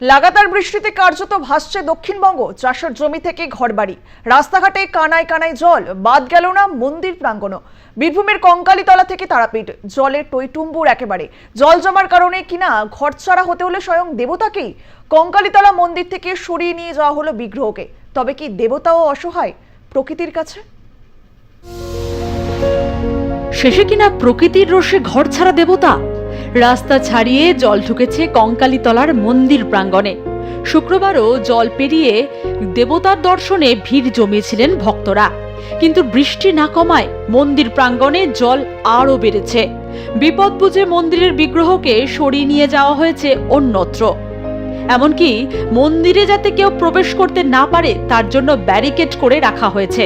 লাগাতার বৃষ্টিতে কার্যত ভাসছে দক্ষিণবঙ্গ, চাষের জমি থেকে ঘরবাড়ি। রাস্তাঘাটে কানায় কানায় জল, বাদ গেল না মন্দির প্রাঙ্গণও। বীরভূমের কঙ্কালীতলা থেকে তারাপীঠ, জলে টইটুম্বুর একেবারে। জল জমার কারণে কিনা ঘরছাড়া হতে হলে স্বয়ং দেবতাকেই কঙ্কালীতলা মন্দির থেকে সরিয়ে নিয়ে যাওয়া হলো বিগ্রহকে। তবে কি দেবতাও অসহায় প্রকৃতির কাছে? শেষে কিনা প্রকৃতির রোষে ঘর ছাড়া দেবতা? রাস্তা ছাড়িয়ে জল ঢুকেছে কঙ্কালীতলার মন্দির প্রাঙ্গণে। শুক্রবারও জল পেরিয়ে দেবতার দর্শনে ভিড় জমিয়েছিলেন ভক্তরা। কিন্তু বৃষ্টি না কমায় মন্দির প্রাঙ্গণে জল আরও বেড়েছে। বিপদ বুঝে মন্দিরের বিগ্রহকে সরিয়ে নিয়ে যাওয়া হয়েছে অন্যত্র। এমনকি মন্দিরে যাতে কেউ প্রবেশ করতে না পারে, তার জন্য ব্যারিকেড করে রাখা হয়েছে।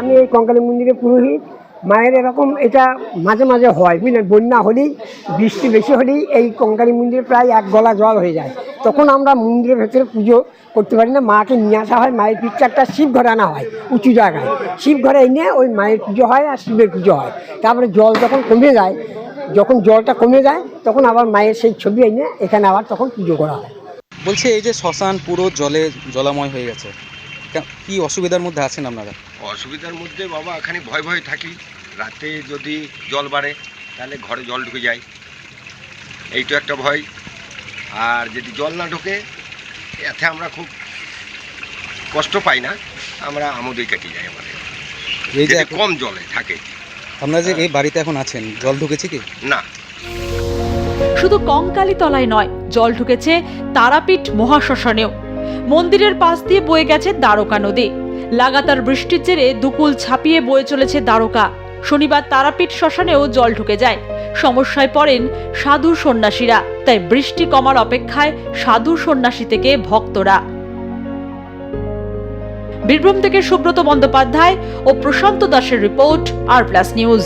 আমি এই কঙ্কালী মন্দিরে পুরোহিত। মায়ের এরকম এটা মাঝে মাঝে হয়, বুঝলেন? বন্যা হলেই, বৃষ্টি বেশি হলেই এই কঙ্কালী মন্দিরে প্রায় এক গলা জল হয়ে যায়। তখন আমরা মন্দিরের ভেতরে পুজো করতে পারি না, মাকে নিয়ে আসা হয়, মায়ের পিকচারটা শিব ঘরে আনা হয় উঁচু জায়গায়। শিব ঘরে এনে ওই মায়ের পুজো হয় আর শিবের পুজো হয়। তারপরে জল যখন কমে যায়, যখন জলটা কমে যায়, তখন আবার মায়ের সেই ছবি এনে এখানে আবার তখন পুজো করা হয়। বলছি এই যে শ্মশান পুরো জলে জলাময় হয়ে গেছে কে- কি অসুবিধার মধ্যে আছেন আপনারা? অসুবিধার মধ্যে বাবা এখানে ভয় ভয় থাকি। রাতে যদি জল বাড়ে তাহলে ঘরে জল ঢুকে যায়। এই তো একটা ভয়। আর যদি জল না ঢোকে এতে আমরা খুব কষ্ট পাই না। আমরা আমোদই কাটি যাই আমাদের। এই যে কম জলে থাকে। আপনারা যে এই বাড়িতে এখন আছেন জল ঢুকেছে কি? না। শুধু কঙ্কালী তলায় নয় জল ঢুকেছে তারাপীঠ মহাশ্মশানেও। মন্দিরের পাশ দিয়ে বয়ে গেছে দ্বারকা নদী। লাগাতার বৃষ্টির জেরে দুকুল ছাপিয়ে বয়ে চলেছে দ্বারকা। শনিবার তারাপীঠ শ্মশানেও জল ঢুকে যায়। সমস্যায় পড়েন সাধু সন্ন্যাসীরা, তাই বৃষ্টি কমার অপেক্ষায় সাধু সন্ন্যাসী থেকে ভক্তরা। বীরভূম থেকে সুব্রত বন্দ্যোপাধ্যায় ও প্রশান্ত দাসের রিপোর্ট, আর প্লাস নিউজ।